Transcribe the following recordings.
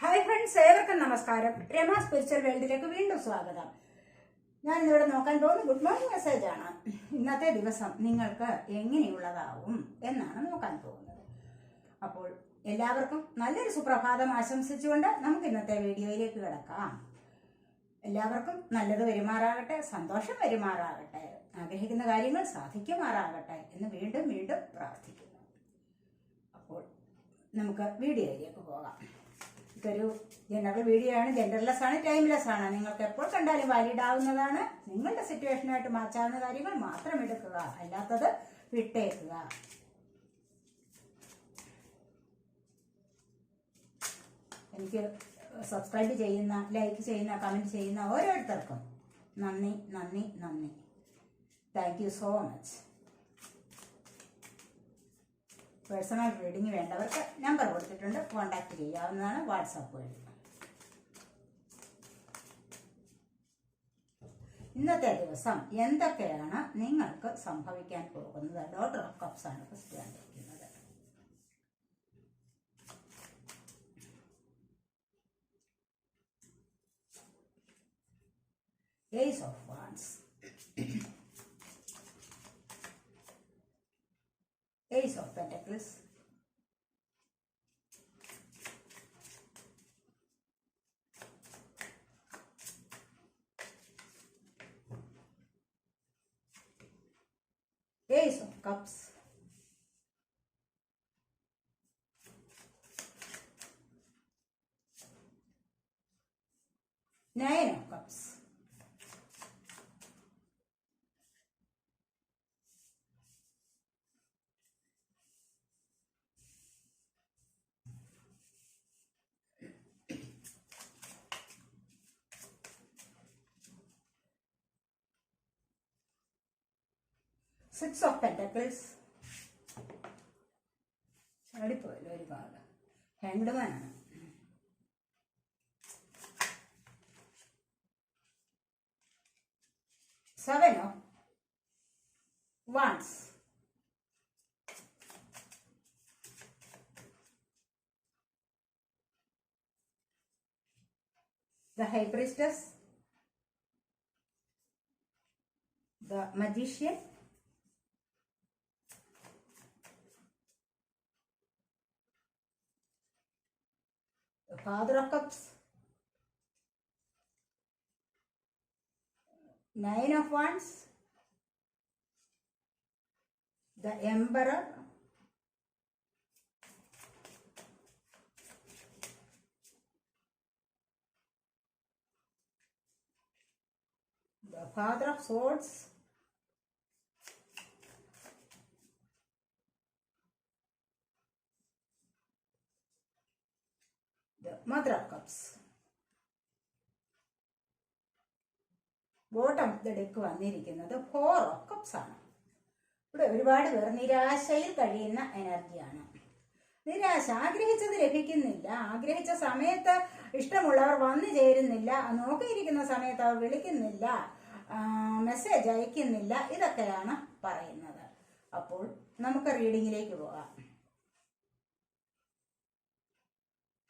Hi friends ഏവർക്കും നമസ്കാരം. Rama spiritual വേൾഡിലേക്ക് വീണ്ടും സ്വാഗതം. ഞാൻ ഇന്നിവിടെ നോക്കാൻ പോകുന്ന ഗുഡ് മോർണിംഗ് മെസ്സേജ് ആണ്. ഇന്നത്തെ ദിവസം നിങ്ങൾക്ക് എങ്ങനെയുള്ളതാവും എന്നാണ് നോക്കാൻ പോകുന്നത്. അപ്പോൾ എല്ലാവർക്കും നല്ലൊരു സുപ്രഭാതം ആശംസിച്ചുകൊണ്ട് നമുക്ക് ഇന്നത്തെ വീഡിയോയിലേക്ക് കിടക്കാം. എല്ലാവർക്കും നല്ലത് വരുമാറാകട്ടെ സന്തോഷം വരുമാറാകട്ടെ ആഗ്രഹിക്കുന്ന കാര്യങ്ങൾ സാധിക്കുമാറാകട്ടെ എന്ന് വീണ്ടും വീണ്ടും പ്രാർത്ഥിക്കുന്നു. അപ്പോൾ നമുക്ക് വീഡിയോയിലേക്ക് പോകാം. ഇതൊരു ജനറൽ വീഡിയോ ആണ്. ജെൻഡർലെസ് ആണ് ടൈംലെസ് ആണ്. നിങ്ങൾക്ക് എപ്പോൾ കണ്ടാലും വാലിഡ് ആവുന്നതാണ്. നിങ്ങളുടെ സിറ്റുവേഷനായിട്ട് മാറ്റാവുന്ന കാര്യങ്ങൾ മാത്രം എടുക്കുക. അല്ലാത്തത് വിട്ടേക്കുക. എനിക്ക് സബ്സ്ക്രൈബ് ചെയ്യുന്ന ലൈക്ക് ചെയ്യുന്ന കമന്റ് ചെയ്യുന്ന ഓരോരുത്തർക്കും നന്ദി നന്ദി നന്ദി. Thank you so much personal reading വേണ്ടവർക്ക് നമ്പർ കൊടുത്തിട്ടുണ്ട്. കോൺടാക്ട് ചെയ്യാവുന്നതാണ് വാട്സാപ്പ് വഴി. ഇന്നത്തെ ദിവസം എന്തൊക്കെയാണ് നിങ്ങൾക്ക് സംഭവിക്കാൻ പോകുന്നത്? ഡോട്ടർ ഓഫ് കപ്സ് ആണ് ഫസ്റ്റ് കണ്ടിരിക്കുന്നത്. Ace of Ace of Pentacles. Ace of Cups. Six of pentacles ചാടിപ്പോയല്ലോ ഒരു ഭാഗം ഹാങ്ഡ്മാനാണ് seven of wands The High Priestess, the Magician, the Father of Cups, Nine of Wands, the Emperor, the Father of Swords, Mother of Cups. Bottom the deck വന്നിരിക്കുന്നത് four of cups ആണ്. ഇവിടെ ഒരുപാട് പേർ നിരാശയിൽ കഴിയുന്ന എനർജിയാണ് നിരാശ ആഗ്രഹിച്ചത് ലഭിക്കുന്നില്ല. ആഗ്രഹിച്ച സമയത്ത് ഇഷ്ടമുള്ളവർ വന്നു ചേരുന്നില്ല. നോക്കിയിരിക്കുന്ന സമയത്ത് അവർ വിളിക്കുന്നില്ല. മെസ്സേജ് അയക്കുന്നില്ല. ഇതൊക്കെയാണ് പറയുന്നത്. അപ്പോൾ നമുക്ക് റീഡിങ്ങിലേക്ക് പോകാം.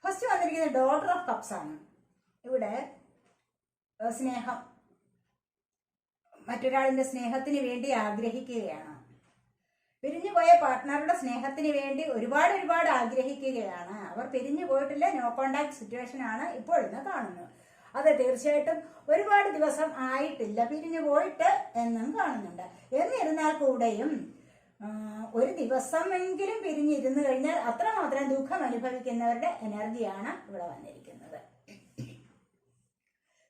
ഫസ്റ്റ് വന്നിരിക്കുന്നത് ഡോട്ടർ ഓഫ് കപ്സ് ആണ്. ഇവിടെ സ്നേഹം. മറ്റൊരാളിന്റെ സ്നേഹത്തിന് വേണ്ടി ആഗ്രഹിക്കുകയാണ്. പിരിഞ്ഞുപോയ പാർട്ട്ണറുടെ സ്നേഹത്തിന് വേണ്ടി ഒരുപാട് ഒരുപാട് ആഗ്രഹിക്കുകയാണ്. അവർ പിരിഞ്ഞു പോയിട്ടില്ല നോ കോണ്ടാക്ട് സിറ്റുവേഷൻ ആണ് ഇപ്പോൾ ഇന്ന് കാണുന്നത്. അത് തീർച്ചയായിട്ടും ഒരുപാട് ദിവസം ആയിട്ടില്ല പിരിഞ്ഞു പോയിട്ട് എന്നും കാണുന്നുണ്ട്. എന്നിരുന്നാൽ കൂടെയും ഒരു ദിവസമെങ്കിലും പിരിഞ്ഞിരുന്നു കഴിഞ്ഞാൽ അത്രമാത്രം ദുഃഖം അനുഭവിക്കുന്നവരുടെ എനർജിയാണ് ഇവിടെ വന്നിരിക്കുന്നത്.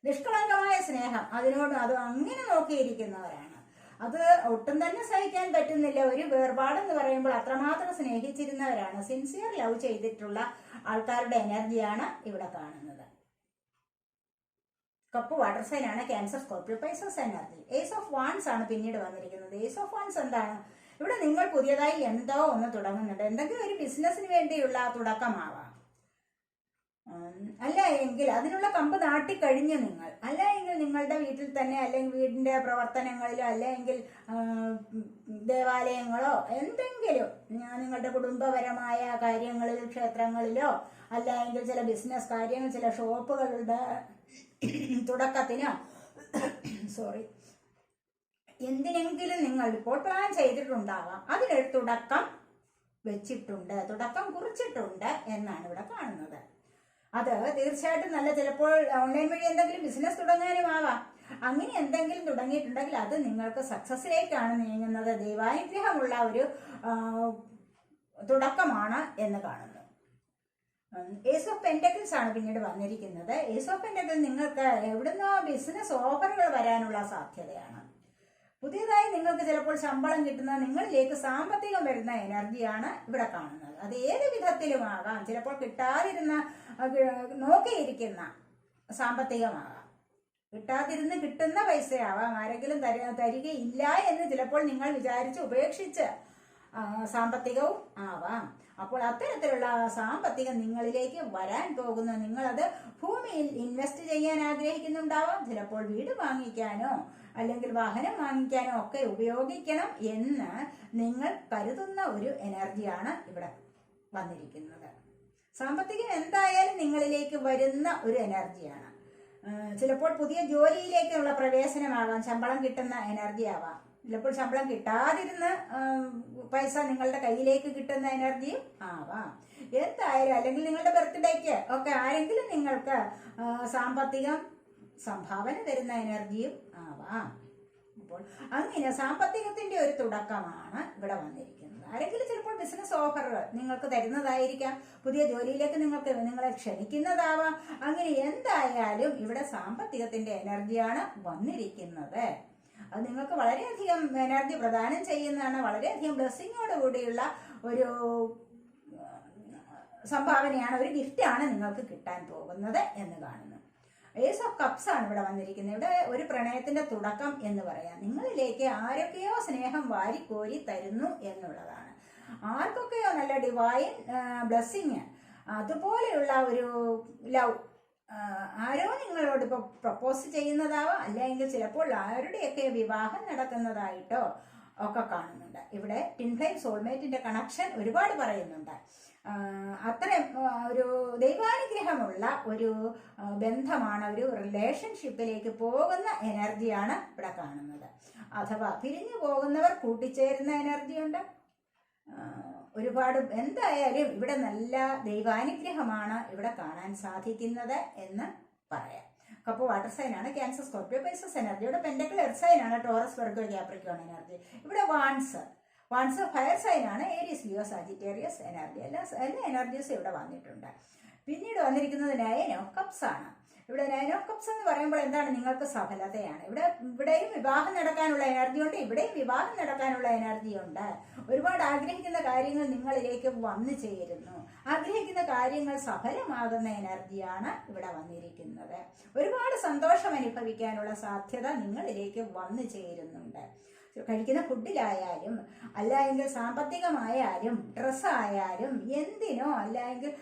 നിഷ്കളങ്കമായ സ്നേഹം അതിനോട് അത് അങ്ങനെ നോക്കിയിരിക്കുന്നവരാണ്. അത് ഒട്ടും തന്നെ സഹിക്കാൻ പറ്റുന്നില്ല. ഒരു വേർപാടെന്ന് പറയുമ്പോൾ അത്രമാത്രം സ്നേഹിച്ചിരുന്നവരാണ്. സിൻസിയർ ലവ് ചെയ്തിട്ടുള്ള ആൾക്കാരുടെ എനർജിയാണ് ഇവിടെ കാണുന്നത്. കപ്പ് വാട്ടർ സൈൻ ആണ് Cancer Scorpio Pisces energy ace of wands ആണ് പിന്നീട് വന്നിരിക്കുന്നത്. ഏസ് ഓഫ് വാൻസ് എന്താണ്? ഇവിടെ നിങ്ങൾ പുതിയതായി എന്തോ ഒന്ന് തുടങ്ങുന്നുണ്ട്. എന്തെങ്കിലും ഒരു ബിസിനസ്സിന് വേണ്ടിയുള്ള തുടക്കമാവാം. അല്ല എങ്കിൽ അതിനുള്ള കമ്പ് നാട്ടിക്കഴിഞ്ഞു നിങ്ങൾ. അല്ല എങ്കിൽ നിങ്ങളുടെ വീട്ടിൽ തന്നെ അല്ലെങ്കിൽ വീടിന്റെ പ്രവർത്തനങ്ങളിലോ അല്ലെങ്കിൽ ദേവാലയങ്ങളോ എന്തെങ്കിലും നിങ്ങളുടെ കുടുംബപരമായ കാര്യങ്ങളിൽ ക്ഷേത്രങ്ങളിലോ അല്ല എങ്കിൽ ചില ബിസിനസ് കാര്യങ്ങൾ ചില ഷോപ്പുകളുടെ തുടക്കത്തിനോ സോറി എന്തിനെങ്കിലും നിങ്ങൾ ഇപ്പോൾ പ്ലാൻ ചെയ്തിട്ടുണ്ടാവാം. അതിനൊരു തുടക്കം വെച്ചിട്ടുണ്ട്. തുടക്കം കുറിച്ചിട്ടുണ്ട് എന്നാണ് ഇവിടെ കാണുന്നത്. അത് തീർച്ചയായിട്ടും നല്ല ചിലപ്പോൾ ഓൺലൈൻ വഴി എന്തെങ്കിലും ബിസിനസ് തുടങ്ങാനും ആവാം അങ്ങനെ എന്തെങ്കിലും തുടങ്ങിയിട്ടുണ്ടെങ്കിൽ അത് നിങ്ങൾക്ക് സക്സസിലേക്കാണ് നീങ്ങുന്നത്. ദൈവാനുഗ്രഹമുള്ള ഒരു തുടക്കമാണ് എന്ന് കാണുന്നു. ഏസ് ഓഫ് പെന്റക്കിൾസ് ആണ് പിന്നീട് വന്നിരിക്കുന്നത്. ഏസ് ഓഫ് പെന്റക്കിൾ നിങ്ങൾക്ക് എവിടുന്നോ ബിസിനസ് ഓഫറുകൾ വരാനുള്ള സാധ്യതയാണ്. പുതിയതായി നിങ്ങൾക്ക് ചിലപ്പോൾ ശമ്പളം കിട്ടുന്ന നിങ്ങളിലേക്ക് സാമ്പത്തികം വരുന്ന എനർജിയാണ് ഇവിടെ കാണുന്നത്. അത് ഏത് വിധത്തിലുമാകാം? ചിലപ്പോൾ കിട്ടാതിരുന്ന നോക്കിയിരിക്കുന്ന സാമ്പത്തികമാകാം. കിട്ടാതിരുന്ന് കിട്ടുന്ന പൈസയാവാം. ആരെങ്കിലും തര തരികയില്ല എന്ന് ചിലപ്പോൾ നിങ്ങൾ വിചാരിച്ച് ഉപേക്ഷിച്ച് സാമ്പത്തികവും ആവാം. അപ്പോൾ അത്തരത്തിലുള്ള സാമ്പത്തികം നിങ്ങളിലേക്ക് വരാൻ പോകുന്ന നിങ്ങളത് ഭൂമിയിൽ ഇൻവെസ്റ്റ് ചെയ്യാൻ ആഗ്രഹിക്കുന്നുണ്ടാവാം. ചിലപ്പോൾ വീട് വാങ്ങിക്കാനോ അല്ലെങ്കിൽ വാഹനം വാങ്ങിക്കാനോ ഒക്കെ ഉപയോഗിക്കണം എന്ന് നിങ്ങൾ കരുതുന്ന ഒരു എനർജിയാണ് ഇവിടെ വന്നിരിക്കുന്നത്. സാമ്പത്തികം എന്തായാലും നിങ്ങളിലേക്ക് വരുന്ന ഒരു എനർജിയാണ് ചിലപ്പോൾ പുതിയ ജോലിയിലേക്കുള്ള പ്രവേശനമാകാം ശമ്പളം കിട്ടുന്ന എനർജി ആവാം. ചിലപ്പോൾ ശമ്പളം കിട്ടാതിരുന്ന് പൈസ നിങ്ങളുടെ കയ്യിലേക്ക് കിട്ടുന്ന എനർജിയും ആവാം. എന്തായാലും അല്ലെങ്കിൽ നിങ്ങളുടെ ബർത്ത്ഡേക്ക് ഒക്കെ ആരെങ്കിലും നിങ്ങൾക്ക് സാമ്പത്തികം സംഭാവന തരുന്ന എനർജിയും ആവാം. അപ്പോൾ അങ്ങനെ സാമ്പത്തികത്തിന്റെ ഒരു തുടക്കമാണ് ഇവിടെ വന്നിരിക്കുന്നത്. ആരെങ്കിലും ചിലപ്പോൾ ബിസിനസ് ഓഫറുകൾ നിങ്ങൾക്ക് തരുന്നതായിരിക്കാം. പുതിയ ജോലിയിലേക്ക് നിങ്ങൾക്ക് നിങ്ങളെ ക്ഷണിക്കുന്നതാവാം. അങ്ങനെ എന്തായാലും ഇവിടെ സാമ്പത്തികത്തിന്റെ എനർജിയാണ് വന്നിരിക്കുന്നത്. അത് നിങ്ങൾക്ക് വളരെയധികം എനർജി പ്രദാനം ചെയ്യുന്നതാണ് വളരെയധികം ബ്ലെസ്സിങ്ങോട് കൂടിയുള്ള ഒരു സംഭാവനയാണ് ഒരു ഗിഫ്റ്റാണ് നിങ്ങൾക്ക് കിട്ടാൻ പോകുന്നത് എന്ന് കാണുന്നു. ഏസ് ഓഫ് കപ്സ് ആണ് ഇവിടെ വന്നിരിക്കുന്നത്. ഇവിടെ ഒരു പ്രണയത്തിന്റെ തുടക്കം എന്ന് പറയാം. നിങ്ങളിലേക്ക് ആരൊക്കെയോ സ്നേഹം വാരിക്കോരി തരുന്നു എന്നുള്ളതാണ്. ആർക്കൊക്കെയോ നല്ല ഡിവൈൻ ബ്ലെസ്സിങ് അതുപോലെയുള്ള ഒരു ലവ് ആരോ നിങ്ങളോട് ഇപ്പോൾ പ്രപ്പോസ് ചെയ്യുന്നതാവാം? അല്ലെങ്കിൽ ചിലപ്പോൾ ആരുടെയൊക്കെ വിവാഹം നടക്കുന്നതായിട്ടോ ഒക്കെ കാണുന്നുണ്ട്. ഇവിടെ ടിൻഫ്ലൈം സോൾമേറ്റിന്റെ കണക്ഷൻ ഒരുപാട് പറയുന്നുണ്ട്. അത്ര അത്രയും ഒരു ദൈവാനുഗ്രഹമുള്ള ഒരു ബന്ധമാണ് ഒരു റിലേഷൻഷിപ്പിലേക്ക് പോകുന്ന എനർജിയാണ് ഇവിടെ കാണുന്നത്. അഥവാ പിരിഞ്ഞു പോകുന്നവർ കൂട്ടിച്ചേരുന്ന എനർജിയുണ്ട് ഒരുപാട് എന്തായാലും ഇവിടെ നല്ല ദൈവാനുഗ്രഹമാണ് ഇവിടെ കാണാൻ സാധിക്കുന്നത് എന്ന് പറയാം. കപ്പ് വാട്ടർ സൈൻ ആണ് ക്യാൻസർ സ്കോർപ്പിയോ പൈസസ് എനർജി ഇവിടെ പെൻഡക്കിൾ എർത്ത് സൈൻ ആണ് ടോറസ് വെർഗോ ക്യാപ്രിക്കോൺ എനർജി ഇവിടെ വാൺസ് വാൺസ് ഫയർ സൈൻ ആണ് ഏരിയസ് ലിയോ സാജിറ്റേറിയസ് എനർജി എല്ലാ എല്ലാ എനർജീസും ഇവിടെ വന്നിട്ടുണ്ട്. പിന്നീട് വന്നിരിക്കുന്നത് നയനോ കപ്സ് ആണ്. ഇവിടെ നയൻ ഓഫ് കപ്സ് എന്ന് പറയുമ്പോൾ എന്താണ് നിങ്ങൾക്ക് സഫലതയാണ്. ഇവിടെ ഇവിടെയും വിവാഹം നടക്കാനുള്ള എനർജി ഉണ്ട് ഇവിടെയും വിവാഹം നടക്കാനുള്ള എനർജി ഉണ്ട്. ഒരുപാട് ആഗ്രഹിക്കുന്ന കാര്യങ്ങൾ നിങ്ങളിലേക്ക് വന്നു ചേരുന്നു. ആഗ്രഹിക്കുന്ന കാര്യങ്ങൾ സഫലമാകുന്ന എനർജിയാണ് ഇവിടെ വന്നിരിക്കുന്നത്. ഒരുപാട് സന്തോഷം അനുഭവിക്കാനുള്ള സാധ്യത നിങ്ങളിലേക്ക് വന്നു ചേരുന്നുണ്ട്. കഴിക്കുന്ന ഫുഡിലായാലും അല്ല എങ്കിൽ സാമ്പത്തികമായാലും ഡ്രസ്സായാലും എന്തിനോ അല്ല എങ്കിൽ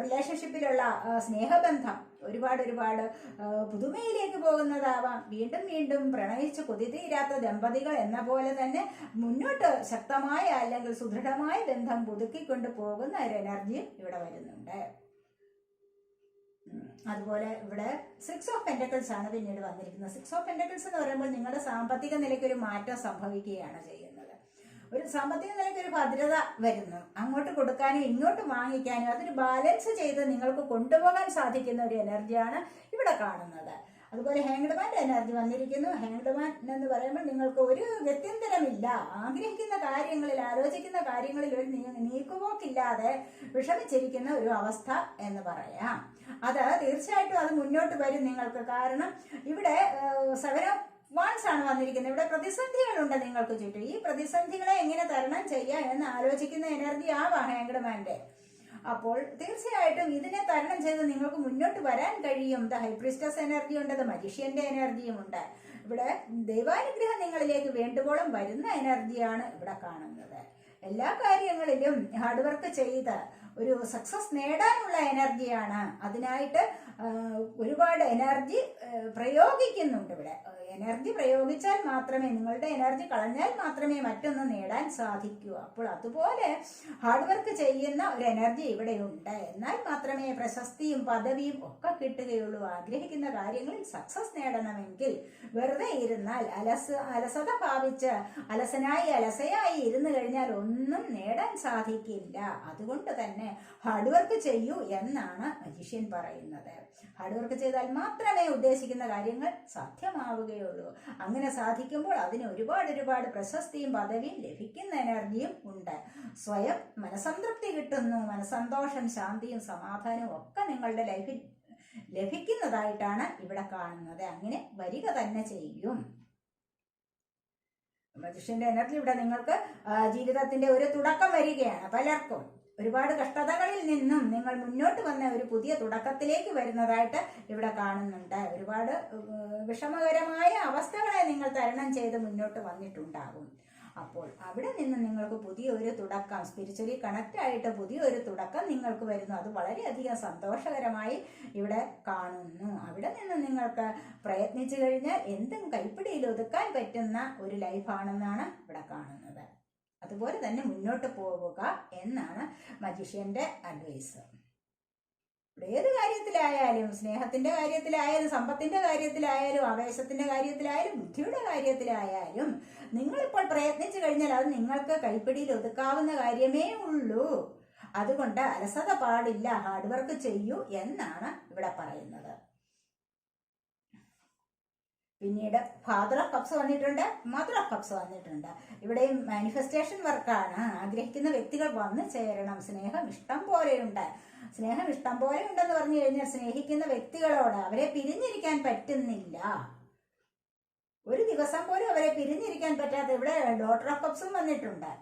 റിലേഷൻഷിപ്പിലുള്ള സ്നേഹബന്ധം ഒരുപാട് ഒരുപാട് പുതുമയിലേക്ക് പോകുന്നതാവാം. വീണ്ടും വീണ്ടും പ്രണയിച്ച് കൊതിതീരാത്ത ദമ്പതികൾ എന്ന പോലെ തന്നെ മുന്നോട്ട് ശക്തമായ അല്ലെങ്കിൽ സുദൃഢമായ ബന്ധം പുതുക്കിക്കൊണ്ട് പോകുന്ന ഒരു എനർജിയും ഇവിടെ വരുന്നുണ്ട്. അതുപോലെ ഇവിടെ സിക്സ് ഓഫ് പെന്റക്കിൾസ് ആണ് പിന്നീട് വന്നിരിക്കുന്നത്. സിക്സ് ഓഫ് പെന്റക്കിൾസ് എന്ന് പറയുമ്പോൾ നിങ്ങളുടെ സാമ്പത്തിക നിലയ്ക്ക് ഒരു മാറ്റം സംഭവിക്കുകയാണ് ചെയ്യുന്നത്. ഒരു സാമ്പത്തിക നിലയ്ക്ക് ഒരു ഭദ്രത വരുന്നു. അങ്ങോട്ട് കൊടുക്കാനും ഇങ്ങോട്ട് വാങ്ങിക്കാനും അതൊരു ബാലൻസ് ചെയ്ത് നിങ്ങൾക്ക് കൊണ്ടുപോകാൻ സാധിക്കുന്ന ഒരു എനർജിയാണ് ഇവിടെ കാണുന്നത്. അതുപോലെ ഹാങ്ഡ്മാന്റെ എനർജി വന്നിരിക്കുന്നു. ഹാങ്ഡ്മാൻ എന്ന് പറയുമ്പോൾ നിങ്ങൾക്ക് ഒരു വ്യത്യന്തരമില്ല ആഗ്രഹിക്കുന്ന കാര്യങ്ങളിൽ ആലോചിക്കുന്ന കാര്യങ്ങളിൽ ഒരു നീക്കുപോക്കില്ലാതെ വിഷമിച്ചിരിക്കുന്ന ഒരു അവസ്ഥ എന്ന് പറയാം. അത് തീർച്ചയായിട്ടും അത് മുന്നോട്ട് വരും നിങ്ങൾക്ക്. കാരണം ഇവിടെ സെവൻ വാൺസ് ആണ് വന്നിരിക്കുന്നത്. ഇവിടെ പ്രതിസന്ധികളുണ്ട് നിങ്ങൾക്ക് ചുറ്റും. ഈ പ്രതിസന്ധികളെ എങ്ങനെ തരണം ചെയ്യാം എന്ന് ആലോചിക്കുന്ന എനർജി ആ ഹാങ്ഡ്മാന്റെ അപ്പോൾ തീർച്ചയായിട്ടും ഇതിനെ തരണം ചെയ്ത് നിങ്ങൾക്ക് മുന്നോട്ട് വരാൻ കഴിയും. ദ ഹൈപ്രിസ്റ്റസ് എനർജി ഉണ്ട് ദ മജിഷ്യന്റെ എനർജിയും ഉണ്ട്. ഇവിടെ ദൈവാനുഗ്രഹം നിങ്ങളിലേക്ക് വേണ്ടുവോളം വരുന്ന എനർജിയാണ് ഇവിടെ കാണുന്നത്. എല്ലാ കാര്യങ്ങളിലും ഹാർഡ് വർക്ക് ചെയ്ത് ഒരു സക്സസ് നേടാനുള്ള എനർജിയാണ് അതിനായിട്ട് ഒരുപാട് എനർജി പ്രയോഗിക്കുന്നുണ്ട് ഇവിടെ. എനർജി പ്രയോഗിച്ചാൽ മാത്രമേ നിങ്ങളുടെ എനർജി കളഞ്ഞാൽ മാത്രമേ മറ്റൊന്ന് നേടാൻ സാധിക്കൂ. അപ്പോൾ അതുപോലെ ഹാർഡ് വർക്ക് ചെയ്യുന്ന ഒരു എനർജി ഇവിടെയുണ്ട് എന്നാൽ മാത്രമേ പ്രശസ്തിയും പദവിയും ഒക്കെ കിട്ടുകയുള്ളൂ. ആഗ്രഹിക്കുന്ന കാര്യങ്ങളിൽ സക്സസ് നേടണമെങ്കിൽ വെറുതെ ഇരുന്നാൽ അലസ അലസത പാവിച്ച് അലസനായി അലസയായി ഇരുന്നു കഴിഞ്ഞാൽ ഒന്നും നേടാൻ സാധിക്കില്ല. അതുകൊണ്ട് തന്നെ ഹാർഡ് വർക്ക് ചെയ്യൂ എന്നാണ് മജീഷ്യൻ പറയുന്നത്. ഹാർഡ് വർക്ക് ചെയ്താൽ മാത്രമേ ഉദ്ദേശിക്കുന്ന കാര്യങ്ങൾ സാധ്യമാവുകയുള്ളൂ. അങ്ങനെ സാധിക്കുമ്പോൾ അതിന് ഒരുപാട് ഒരുപാട് പ്രശസ്തിയും പദവിയും ലഭിക്കുന്ന എനർജിയും ഉണ്ട്. സ്വയം മനസംതൃപ്തി കിട്ടുന്നു. മനസന്തോഷം ശാന്തിയും സമാധാനവും ഒക്കെ നിങ്ങളുടെ ലൈഫിൽ ലഭിക്കുന്നതായിട്ടാണ് ഇവിടെ കാണുന്നത്. അങ്ങനെ വരിക തന്നെ ചെയ്യും. മനുഷ്യന്റെ എനർജി ഇവിടെ നിങ്ങൾക്ക് ജീവിതത്തിന്റെ ഒരു തുടക്കം വരികയാണ് പലർക്കും. ഒരുപാട് കഷ്ടതകളിൽ നിന്നും നിങ്ങൾ മുന്നോട്ട് വന്ന ഒരു പുതിയ തുടക്കത്തിലേക്ക് വരുന്നതായിട്ട് ഇവിടെ കാണുന്നുണ്ട്. ഒരുപാട് വിഷമകരമായ അവസ്ഥകളെ നിങ്ങൾ തരണം ചെയ്ത് മുന്നോട്ട് വന്നിട്ടുണ്ടാകും. അപ്പോൾ അവിടെ നിന്ന് നിങ്ങൾക്ക് പുതിയ ഒരു തുടക്കം സ്പിരിച്വലി കണക്റ്റ് ആയിട്ട് പുതിയ ഒരു തുടക്കം നിങ്ങൾക്ക് വരുന്നു. അത് വളരെയധികം സന്തോഷകരമായി ഇവിടെ കാണുന്നു. അവിടെ നിന്ന് നിങ്ങൾക്ക് പ്രയത്നിച്ചു കഴിഞ്ഞാൽ എന്തും കൈപ്പിടിയിൽ ഒതുക്കാൻ പറ്റുന്ന ഒരു ലൈഫാണെന്നാണ് ഇവിടെ കാണുന്നത്. അതുപോലെ തന്നെ മുന്നോട്ട് പോവുക എന്നാണ് മജിഷ്യന്റെ അഡ്വൈസ് ഏത് കാര്യത്തിലായാലും സ്നേഹത്തിന്റെ കാര്യത്തിലായാലും സമ്പത്തിന്റെ കാര്യത്തിലായാലും ആവേശത്തിന്റെ കാര്യത്തിലായാലും ബുദ്ധിയുടെ കാര്യത്തിലായാലും നിങ്ങളിപ്പോൾ പ്രയത്നിച്ചു കഴിഞ്ഞാൽ അത് നിങ്ങൾക്ക് കൈപ്പിടിയിൽ ഒതുക്കാവുന്ന കാര്യമേ ഉള്ളൂ. അതുകൊണ്ട് അലസത പാടില്ല ഹാർഡ് വർക്ക് ചെയ്യൂ എന്നാണ് ഇവിടെ പറയുന്നത്. പിന്നീട് ഫാദർ ഓഫ് കപ്സ് വന്നിട്ടുണ്ട് മദർ ഓഫ് കപ്സ് വന്നിട്ടുണ്ട്. ഇവിടെയും മാനിഫെസ്റ്റേഷൻ വർക്കാണ് ആഗ്രഹിക്കുന്ന വ്യക്തികൾ വന്ന് ചേരണം. സ്നേഹം ഇഷ്ടം പോലെയുണ്ട്. സ്നേഹം ഇഷ്ടം പോലെ ഉണ്ടെന്ന് പറഞ്ഞു കഴിഞ്ഞാൽ സ്നേഹിക്കുന്ന വ്യക്തികളോട് അവരെ പിരിഞ്ഞിരിക്കാൻ പറ്റുന്നില്ല. ഒരു ദിവസം പോലും അവരെ പിരിഞ്ഞിരിക്കാൻ പറ്റാത്ത ഇവിടെ ഡോട്ടർ ഓഫ് കപ്സും വന്നിട്ടുണ്ട്.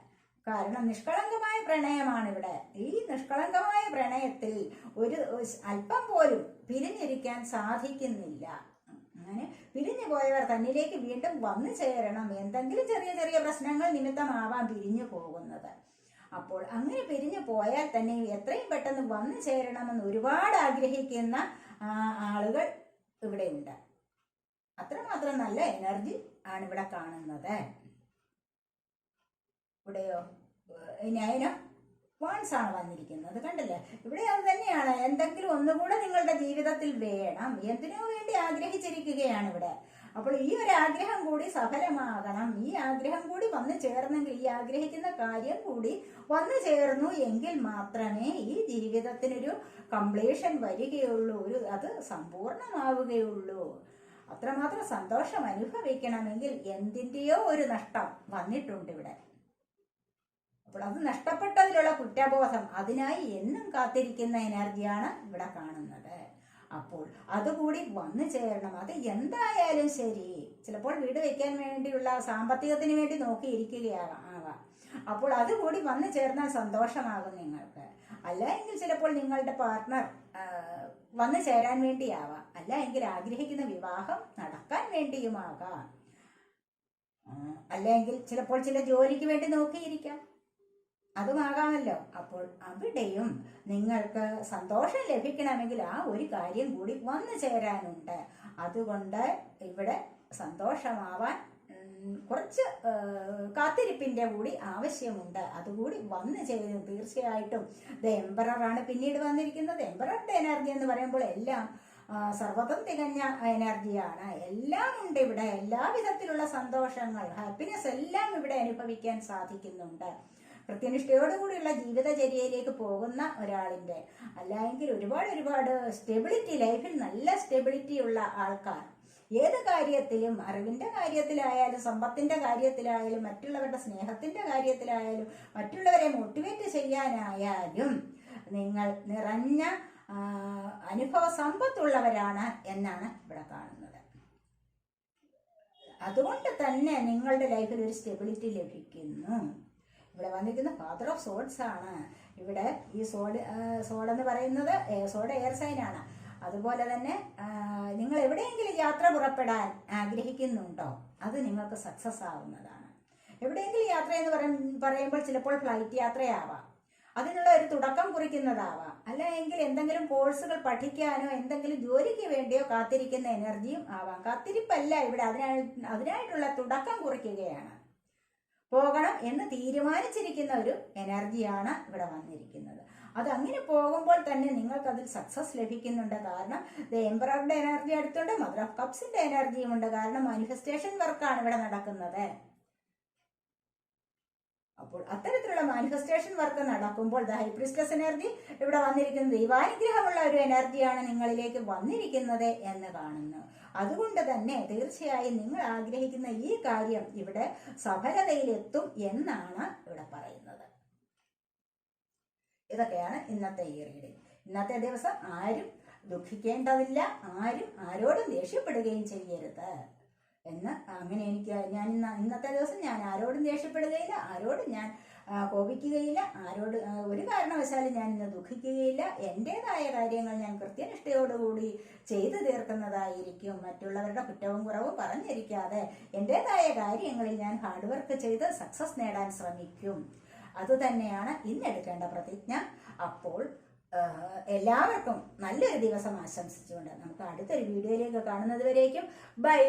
കാരണം നിഷ്കളങ്കമായ പ്രണയമാണ് ഇവിടെ. ഈ നിഷ്കളങ്കമായ പ്രണയത്തിൽ ഒരു അല്പം പോലും പിരിഞ്ഞിരിക്കാൻ സാധിക്കുന്നില്ല. അങ്ങനെ പിരിഞ്ഞു പോയവർ തന്നിലേക്ക് വീണ്ടും വന്നു ചേരണം. എന്തെങ്കിലും ചെറിയ ചെറിയ പ്രശ്നങ്ങൾ നിമിത്തമാവാം പിരിഞ്ഞു പോകുന്നത്. അപ്പോൾ അങ്ങനെ പിരിഞ്ഞു പോയാൽ തന്നെ എത്രയും പെട്ടെന്ന് വന്നു ചേരണമെന്ന് ഒരുപാട് ആഗ്രഹിക്കുന്ന ആളുകൾ ആളുകൾ ഇവിടെയുണ്ട്. അത്രമാത്രം നല്ല എനർജി ആണ് ഇവിടെ കാണുന്നത്. ഇവിടെയോ? നയന വൺസ് ആണ് വന്നിരിക്കുന്നത്. കണ്ടില്ലേ? ഇവിടെ അത് തന്നെയാണ്. എന്തെങ്കിലും ഒന്നുകൂടെ നിങ്ങളുടെ ജീവിതത്തിൽ വേണം. എന്തിനോ വേണ്ടി ആഗ്രഹിച്ചിരിക്കുകയാണ് ഇവിടെ? അപ്പോൾ ഈ ഒരു ആഗ്രഹം കൂടി സഫലമാകണം. ഈ ആഗ്രഹം കൂടി വന്നു ചേർന്നെങ്കിൽ ഈ ആഗ്രഹിക്കുന്ന കാര്യം കൂടി വന്നു ചേർന്നു എങ്കിൽ മാത്രമേ ഈ ജീവിതത്തിനൊരു കംപ്ലീഷൻ വരികയുള്ളൂ. ഒരു അത് സമ്പൂർണമാവുകയുള്ളൂ. അത്രമാത്രം സന്തോഷം അനുഭവിക്കണമെങ്കിൽ എന്തിന്റെയോ ഒരു നഷ്ടം വന്നിട്ടുണ്ട് ഇവിടെ. അപ്പോൾ അത് നഷ്ടപ്പെട്ടതിലുള്ള കുറ്റബോധം അതിനായി എന്നും കാത്തിരിക്കുന്ന എനർജിയാണ് ഇവിടെ കാണുന്നത്. അപ്പോൾ അതുകൂടി വന്നു ചേരണം. അത് എന്തായാലും ശരി. ചിലപ്പോൾ വീട് വെക്കാൻ വേണ്ടിയുള്ള സാമ്പത്തികത്തിന് വേണ്ടി നോക്കിയിരിക്കുകയാകാം ആവാം അപ്പോൾ അതുകൂടി വന്നു ചേർന്നാൽ സന്തോഷമാകും നിങ്ങൾക്ക്. അല്ലെങ്കിൽ ചിലപ്പോൾ നിങ്ങളുടെ പാർട്ട്ണർ വന്നു ചേരാൻ വേണ്ടിയാവാം. അല്ല എങ്കിൽ ആഗ്രഹിക്കുന്ന വിവാഹം നടക്കാൻ വേണ്ടിയുമാകാം. അല്ലെങ്കിൽ ചിലപ്പോൾ ചില ജോലിക്ക് വേണ്ടി നോക്കിയിരിക്കാം. അതുമാകാമല്ലോ അപ്പോൾ അവിടെയും നിങ്ങൾക്ക് സന്തോഷം ലഭിക്കണമെങ്കിൽ ആ ഒരു കാര്യം കൂടി വന്നു ചേരാനുണ്ട്. അതുകൊണ്ട് ഇവിടെ സന്തോഷമാവാൻ കുറച്ച് കാത്തിരിപ്പിന്റെ കൂടി ആവശ്യമുണ്ട്. അതുകൂടി വന്നു ചേരും തീർച്ചയായിട്ടും. ദ എംബററാണ് പിന്നീട് വന്നിരിക്കുന്നത്. എംബററുടെ എനർജി എന്ന് പറയുമ്പോൾ എല്ലാം സർവതും തികഞ്ഞ എനർജിയാണ്. എല്ലാം ഉണ്ട് ഇവിടെ. എല്ലാ വിധത്തിലുള്ള സന്തോഷങ്ങൾ ഹാപ്പിനെസ് എല്ലാം ഇവിടെ അനുഭവിക്കാൻ സാധിക്കുന്നുണ്ട്. കൃത്യനിഷ്ഠയോടുകൂടിയുള്ള ജീവിതചര്യയിലേക്ക് പോകുന്ന ഒരാളിന്റെ അല്ലെങ്കിൽ ഒരുപാട് ഒരുപാട് സ്റ്റെബിലിറ്റി ലൈഫിൽ നല്ല സ്റ്റെബിലിറ്റി ഉള്ള ആൾക്കാർ. ഏത് കാര്യത്തിലും അറിവിന്റെ കാര്യത്തിലായാലും സമ്പത്തിന്റെ കാര്യത്തിലായാലും മറ്റുള്ളവരുടെ സ്നേഹത്തിന്റെ കാര്യത്തിലായാലും മറ്റുള്ളവരെ മോട്ടിവേറ്റ് ചെയ്യാനായാലും നിങ്ങൾ നിറഞ്ഞ അനുഭവ സമ്പത്തുള്ളവരാണ് എന്നാണ് ഇവിടെ കാണുന്നത്. അതുകൊണ്ട് തന്നെ നിങ്ങളുടെ ലൈഫിൽ ഒരു സ്റ്റെബിലിറ്റി ലഭിക്കുന്നു. ഇവിടെ വന്നിരിക്കുന്ന ഫാദർ ഓഫ് സോഡ്സ് ആണ്. ഇവിടെ ഈ സോഡ് സോഡ് എന്ന് പറയുന്നത് സോഡ് എയർ സൈൻ ആണ്. അതുപോലെ തന്നെ നിങ്ങൾ എവിടെയെങ്കിലും യാത്ര പുറപ്പെടാൻ ആഗ്രഹിക്കുന്നുണ്ടോ? അത് നിങ്ങൾക്ക് സക്സസ് ആവുന്നതാണ്. എവിടെയെങ്കിലും യാത്ര എന്ന് പറയും പറയുമ്പോൾ ചിലപ്പോൾ ഫ്ലൈറ്റ് യാത്രയാവാം. അതിനുള്ള ഒരു തുടക്കം കുറിക്കുന്നതാവാം. അല്ലെങ്കിൽ എന്തെങ്കിലും കോഴ്സുകൾ പഠിക്കാനോ എന്തെങ്കിലും ജോലിക്ക് വേണ്ടിയോ കാത്തിരിക്കുന്ന എനർജിയും ആവാം. കാത്തിരിപ്പല്ല ഇവിടെ അതിനായി അതിനായിട്ടുള്ള തുടക്കം കുറിക്കുകയാണ്. പോകണം എന്ന് തീരുമാനിച്ചിരിക്കുന്ന ഒരു എനർജിയാണ് ഇവിടെ വന്നിരിക്കുന്നത്. അത് അങ്ങനെ പോകുമ്പോൾ തന്നെ നിങ്ങൾക്ക് അതിൽ സക്സസ് ലഭിക്കുന്നുണ്ട്. കാരണം ദ എംബ്രോയുടെ എനർജി അടുത്തുണ്ട് മദർ ഓഫ് കപ്സിന്റെ എനർജിയും ഉണ്ട്. കാരണം മാനിഫെസ്റ്റേഷൻ വർക്കാണ് ഇവിടെ നടക്കുന്നത്. അപ്പോൾ അത്തരത്തിലുള്ള മാനിഫെസ്റ്റേഷൻ വർക്ക് നടക്കുമ്പോൾ ദ ഹൈപ്രിസ്റ്റസ് എനർജി ഇവിടെ വന്നിരിക്കുന്നത് ദൈവാനുഗ്രഹമുള്ള ഒരു എനർജിയാണ് നിങ്ങളിലേക്ക് വന്നിരിക്കുന്നത് എന്ന് കാണുന്നു. അതുകൊണ്ട് തന്നെ തീർച്ചയായും നിങ്ങൾ ആഗ്രഹിക്കുന്ന ഈ കാര്യം ഇവിടെ സഫലതയിലെത്തും എന്നാണ് ഇവിടെ പറയുന്നത്. ഇതൊക്കെയാണ് ഇന്നത്തെ ഈ റീഡിംഗ് ഇന്നത്തെ ദിവസം ആരും ദുഃഖിക്കേണ്ടതില്ല. ആരും ആരോടും ദേഷ്യപ്പെടുകയും ചെയ്യരുത്. എന്ന് അങ്ങനെ എനിക്ക് ഞാൻ ഇന്ന് ഇന്നത്തെ ദിവസം ഞാൻ ആരോടും ദേഷ്യപ്പെടുകയില്ല ആരോടും ഞാൻ കോപിക്കുകയില്ല ആരോട് ഒരു കാരണവശാലും ഞാൻ ഇന്ന് ദുഃഖിക്കുകയില്ല. എന്റെതായ കാര്യങ്ങൾ ഞാൻ കൃത്യനിഷ്ഠയോടുകൂടി ചെയ്തു തീർക്കുന്നതായിരിക്കും. മറ്റുള്ളവരുടെ കുറ്റവും കുറവും പറഞ്ഞിരിക്കാതെ എന്റെതായ കാര്യങ്ങളിൽ ഞാൻ ഹാർഡ് വർക്ക് ചെയ്ത് സക്സസ് നേടാൻ ശ്രമിക്കും. അതുതന്നെയാണ് ഇന്നെടുക്കേണ്ട പ്രതിജ്ഞ. അപ്പോൾ എല്ലാവർക്കും നല്ലൊരു ദിവസം ആശംസിച്ചുകൊണ്ട് നമുക്ക് അടുത്തൊരു വീഡിയോയിലേക്ക് കാണുന്നത് വരേക്കും. ബൈ